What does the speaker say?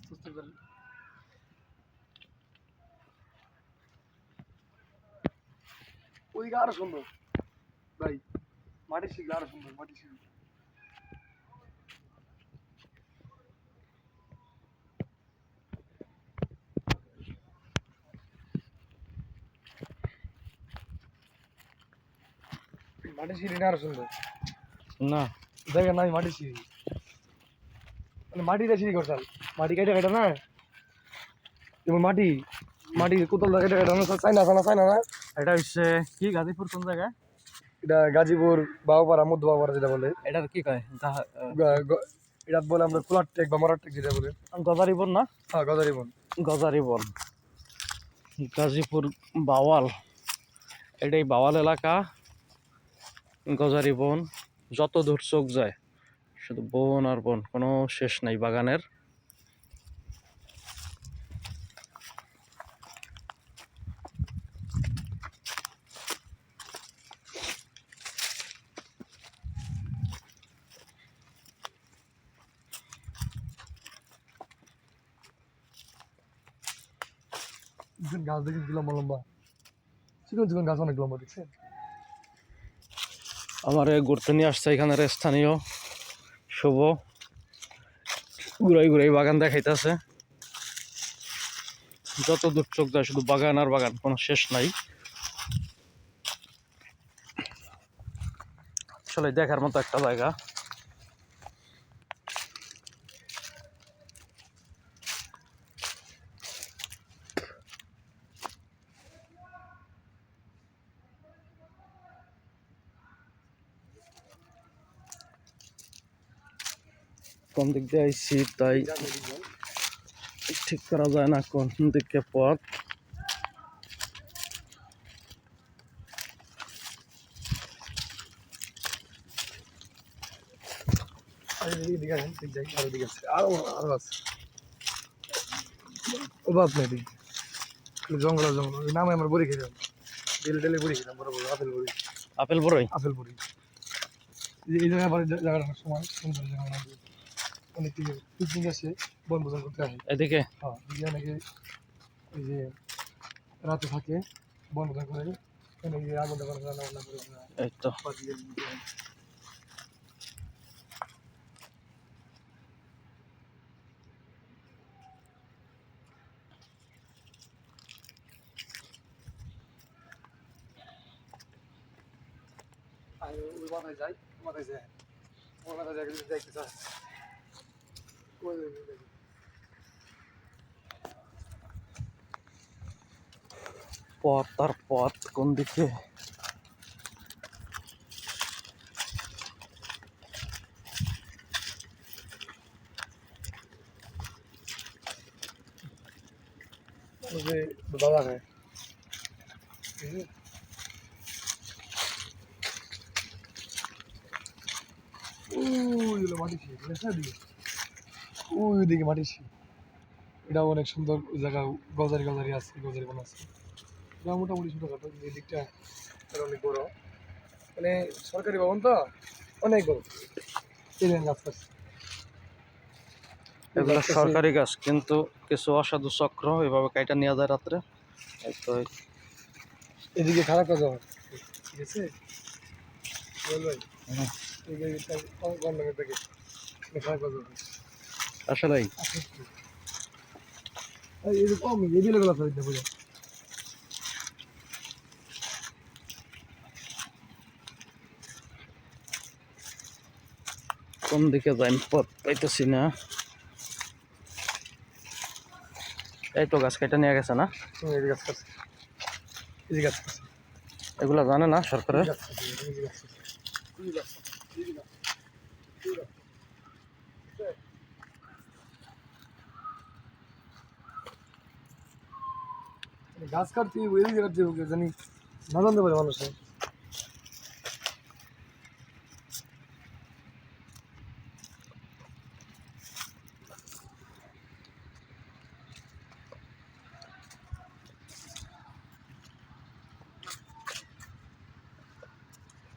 আস্তে আস্তে করে ওইদিকে আরও সুন্দর ভাই মাটি শিখলে আরও সুন্দর মাটি শিখলে মাটি সিঁড়ি আরও সুন্দর না দেখেন নাই মাটি সিঁড়ি মানে মাটিটা সিঁড়ি করছাল মাটি কেটে কেটে না? যেমন মাটি মাটি কোথাও কেটে কেটে না? চাই না চাই না? এটা হচ্ছে কি গাজীপুর কোন জায়গায় এটা গাজীপুর বাবুপাড়া মধ্য বাবুপাড়া যেটা বলে। এটার কি কয়? এটা বলে আমরা কুলার টেক বা মরার টেক যেটা বলে। গজারিবন না? হ্যাঁ গদারি বন গজারিবন। গাজীপুর বাওয়াল। এটাই বাওয়াল এলাকা। গজারি বন যত দূর চোখ যায়। শুধু বন আর বন কোনো শেষ নাই বাগানের। গাছ দেখেন কি লম্বা লম্বা। চিকন চিকন গাছ অনেক লম্বা দেখছেন? আমার ঘুরতে নিয়ে আসছে এখানের স্থানীয়। শুভ। ঘুরাই ঘুরাই বাগান দেখাইতেছে। যত দূর চোখ যায়, শুধু বাগান আর বাগান, কোনো শেষ নাই। আসলে দেখার মতো একটা জায়গা। কোন দিক দিয়ে আইছি তাই ঠিক করা যায় না কোন দিকে পথ। নেই জঙ্গল জঙ্গল নামে আমরা বড়ি ডেলে ডেলে বড়ি খেতাম বড় বড় আপেল বড়ি। আপেল বড়ই? আপেল বড়ি। এই জায়গায় আবার জা- জায়গাটার সময় সুন্দর জায়গা। অনেক অনেক পিকনিক আসে বনভোজন করতে আসে এদিকে হ্যাঁ এদিকে অনেকে এই যে রাতে থাকে বনভোজন করে গিয়ে আগুন টাগুন রান্না বান্না করে ওরা এই তো। আর ওই মাথায় যাই মাথায় যায় ওই মাথায় যাই যদি দেখতে চায়। পথ আর পথ কোন দিকে দাদা খায় মাটি দিকে ওই দিকে মাটি ছি এটা অনেক সুন্দর জায়গা গজারি গজারি আছে গজারি বন আছে। এটা মোটামুটি ছোটোখাটো এই দিকটা অনেক বড়। মানে সরকারি ভবন তো অনেক বড়। এই গাছ আছে। এগুলো সরকারি গাছ কিন্তু কিছু অসাধু চক্র এভাবে কাইটা নিয়ে যায় রাত্রে। তো এদিকে খারাপ কাজ হয়। ঠিক আছে? বল ভাই। খারাপ কাজ হয়। ফেলে দেবো কোন দিকে যাই পথ পাইতেছি না। এই তো গাছ কাইটা নিয়ে গেছে না? এগুলা জানে না সরকারের গাছ আছে এই যে গাছ আছে এই যে গাছ আছে এই যে গাছ আছে, এই যে গাছ আছে। গাছ কাটতে ওই দিকে কাটতে জানি না জানতে পারে মানুষে।